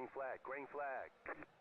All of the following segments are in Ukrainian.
Green flag, green flag.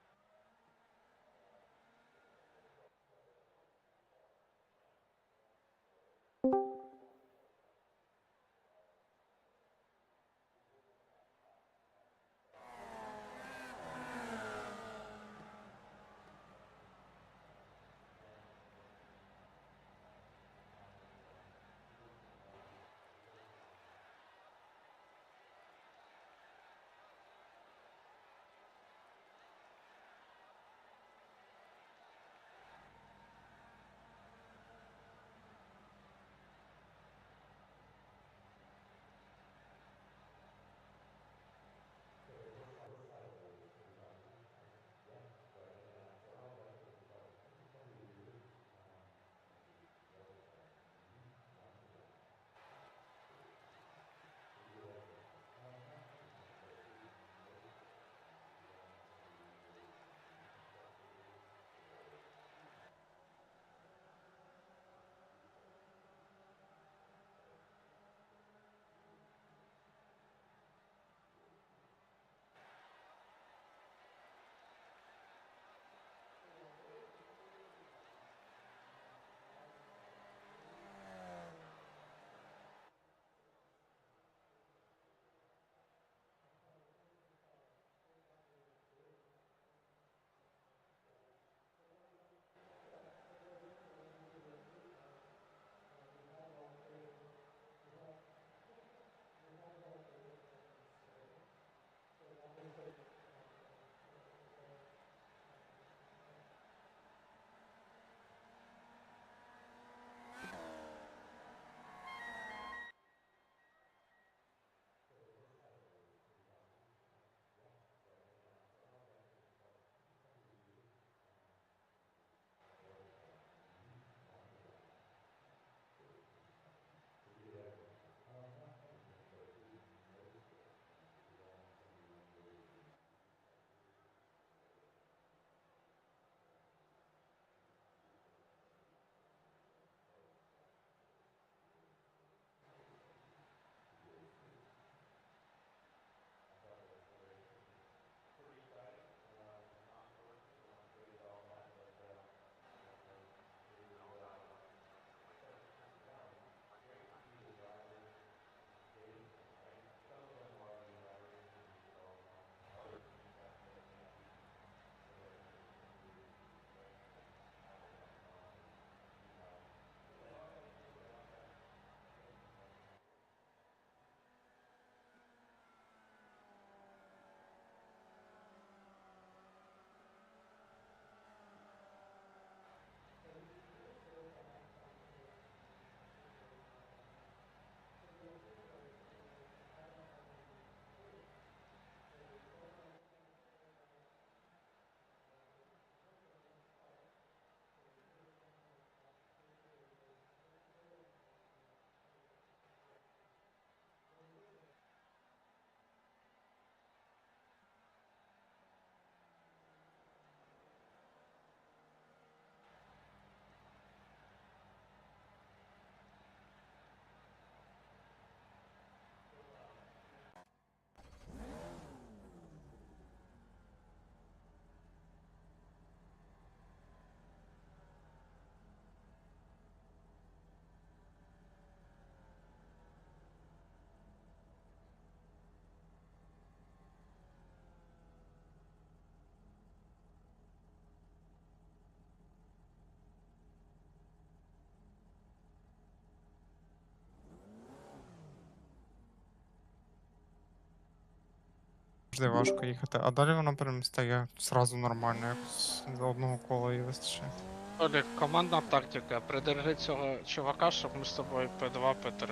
Завжди важко їхати, а далі воно прям стає зразу нормально, якось за одного кола і вистачає. Олег, командна тактика. Придержи цього чувака, щоб ми з тобою П2, П3.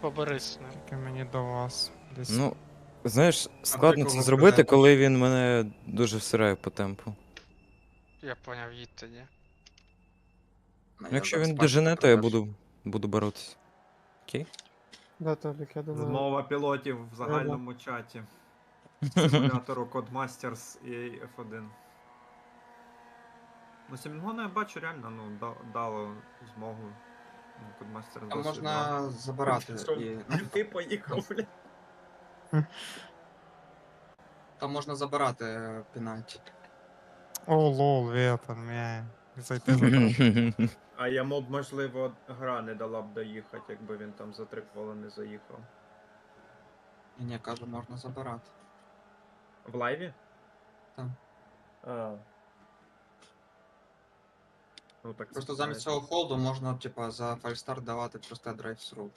Поберись з ним. Тільки мені до вас десь. Ну, знаєш, складно кого це зробити, придати? коли він мене дуже всирає по темпу. Я поняв, їдь тоді. Ну, Якщо він дожене, то я буду, буду боротися. Окей? Да, Толік, я думаю. Змова пілотів в загальному чаті. Симулятору Codemasters і F1. Ну, Сімінгона я бачу реально, ну, да- дало змогу. Ну, Codemasters Там досить можна забирати і Ти поїхав, блядь. Там можна забирати пенальті. О, лол, ветер, мє. Зайти за А йому б, можливо, гра не дала б доїхати, якби він там за три кола не заїхав. Ні, кажу, можна забирати. В лайві? Так. А. Ну, так Просто замість цього холду можна, типа, за фальстарт давати просто драйв-сру.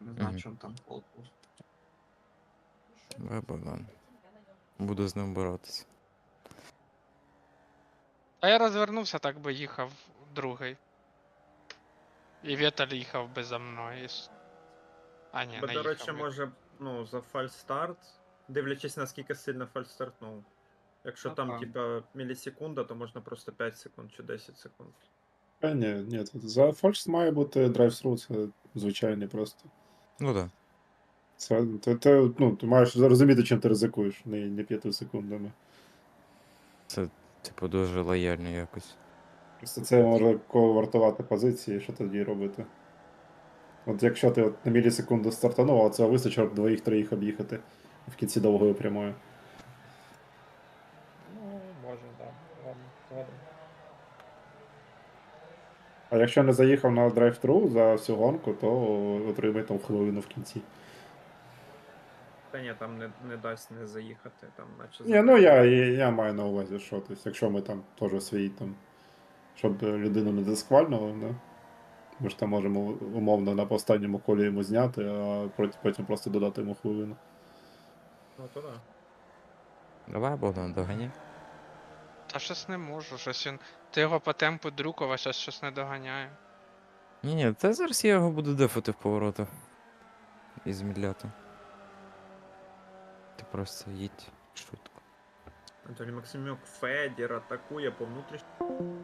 Не знаю, Мгм. чому там холд був. Давай, Богдан. Буду з ним боротися. А я розвернувся, так би їхав другий. І Вєталь їхав би за мною. А, ні, Бо, не до речі, їхав. би. може, ну, за фальстарт, дивлячись наскільки сильно фальстартнув. Якщо Ну, там, так. типа, мілісекунда, то можна просто 5 секунд чи 10 секунд. А, ні, ні, за фальш має бути драйв-сру, це звичайний просто. Ну так. Це, ти, ти, ну, ти маєш розуміти, чим ти ризикуєш, не, не 5 секундами. Це, типу, дуже лояльно якось. Просто це може кого вартувати позиції, що тоді робити. От якщо ти от на мілісекунду стартанув, а це вистачило б двоїх-троїх об'їхати в кінці довгої прямої. Ну, може, так. Ладно, згодом. А якщо не заїхав на драйв-тру за всю гонку, то отримай там хвилину в кінці. Та ні, там не, не дасть не заїхати, там, наче. Ні, ну я, я, я маю на увазі, що тобто, якщо ми там теж свій там, щоб людину не дисквальнули, да? ми ж там можемо умовно на останньому колі йому зняти, а потім просто додати йому хвилину. Ну, то да. Давай, Богдан, доганяй. Та щось не можу, щось він. Ти його по темпу друкова, щось щось не доганяє. Ні, ні, та зараз я його буду дефати в поворотах. І змідляти. Просто їдь швидко. Анатолій Максимюк Федір атакує по внутрішньому.